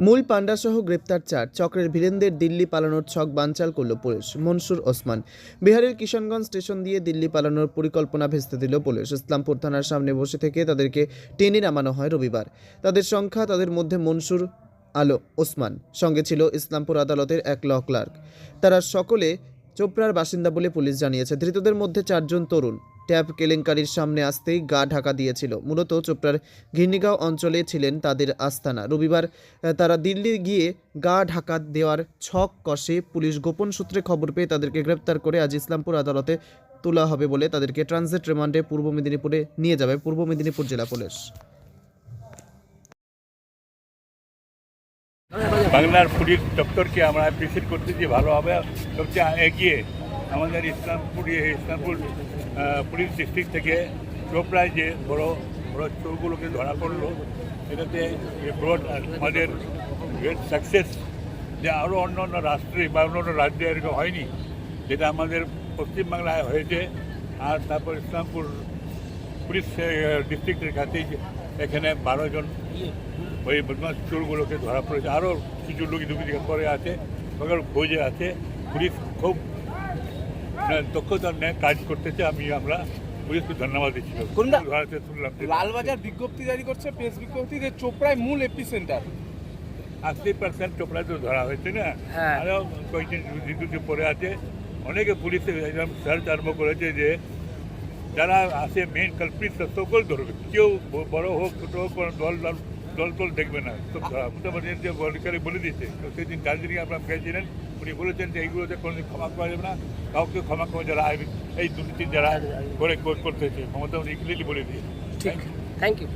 মূল পাণ্ডাসহ গ্রেপ্তার চার। চক্রের ভিলেনদের দিল্লি পালানোর ছক বানচাল করল পুলিশ। মনসুর ওসমান। বিহারের কিষানগঞ্জ স্টেশন দিয়ে দিল্লি পালানোর পরিকল্পনা ভেস্তে দিল পুলিশ। ইসলামপুর থানার সামনে বসে থেকে তাদেরকে টেনে নামানো হয় রবিবার। তাদের সংখ্যা, তাদের মধ্যে মনসুর আলো ওসমান। সঙ্গে ছিল ইসলামপুর আদালতের এক ল ক্লার্ক। তারা সকলে চোপড়ার বাসিন্দা বলে পুলিশ জানিয়েছে। ধৃতদের মধ্যে চারজন তরুণ। ট্যাব কেলেঙ্কারির সামনে আসতেই গা ঢাকা দিয়েছিল। মূলত চোপড়ার ঘির্নিগাঁও অঞ্চলে ছিলেন তাদের আস্তানা। রবিবার তারা দিল্লি গিয়ে গা ঢাকা দেওয়ার ছক কষে পুলিশ গোপন সূত্রে খবর পেয়ে তাদেরকে গ্রেপ্তার করে আজ ইসলামপুর আদালতে তোলা হবে বলে তাদেরকে ট্রানজিট রিমান্ডে পূর্ব মেদিনীপুরে নিয়ে যাবে পূর্ব মেদিনীপুর জেলা পুলিশ। বাংলার পুলিশ দপ্তরকে আমরা অ্যাপ্রিসিয়েট করতে যে ভালো হবে সবচেয়ে এগিয়ে আমাদের ইসলামপুর ইসলামপুর পুলিশ ডিস্ট্রিক্ট থেকে চোপড়ায় যে বড় বড় চোরগুলোকে ধরা পড়ল এটাতে ব্রড আমাদের গ্রেট সাকসেস যে আরও অন্য অন্য রাষ্ট্রে বা অন্য অন্য রাজ্যে এরকম হয়নি, যেটা আমাদের পশ্চিমবাংলায় হয়েছে। আর তারপর ইসলামপুর পুলিশ ডিস্ট্রিক্টের কাছেই এখানে বারো জন ওই বদমাস চোরগুলোকে ধরা পড়েছে। আরও কিছু লোক দিকে পরে আছে ওদের খোঁজে আছে। পুলিশ খুব আহ, দক্ষতার ন্যায় কাজ করতেছে আমি আমরা পুলিশকে ধন্যবাদ দিচ্ছি। শুনলাম লালবাজার বিজ্ঞপ্তি জারি করছে প্রেস বিজ্ঞপ্তি যে চোপড়ায় মূল এপি সেন্টার আশি পার্সেন্ট চোপড়া তো ধরা হয়েছে না? হ্যাঁ। আরও কয়েকদিন পরে আছে অনেকে পুলিশে সার্চ আরম্ভ করেছে যে যারা আছে মেন কালপ্রিট সকল ধরবে। কেউ বড় হোক ছোট হোক কোনো দল দল দল দল দেখবে না। মোটামুটি বলে দিয়েছে। সেদিন দার্জিলিং আপনার গেছিলেন উনি বলেছেন যে এইগুলোতে কোনোদিন ক্ষমা করা যাবে না। কাউকে ক্ষমা করে যারা এই- দুর্নীতি যারা করে করতেছে ক্ষমতা উনি ক্লিয়ারলি বলে দিয়েছে থ্যাংক ইউ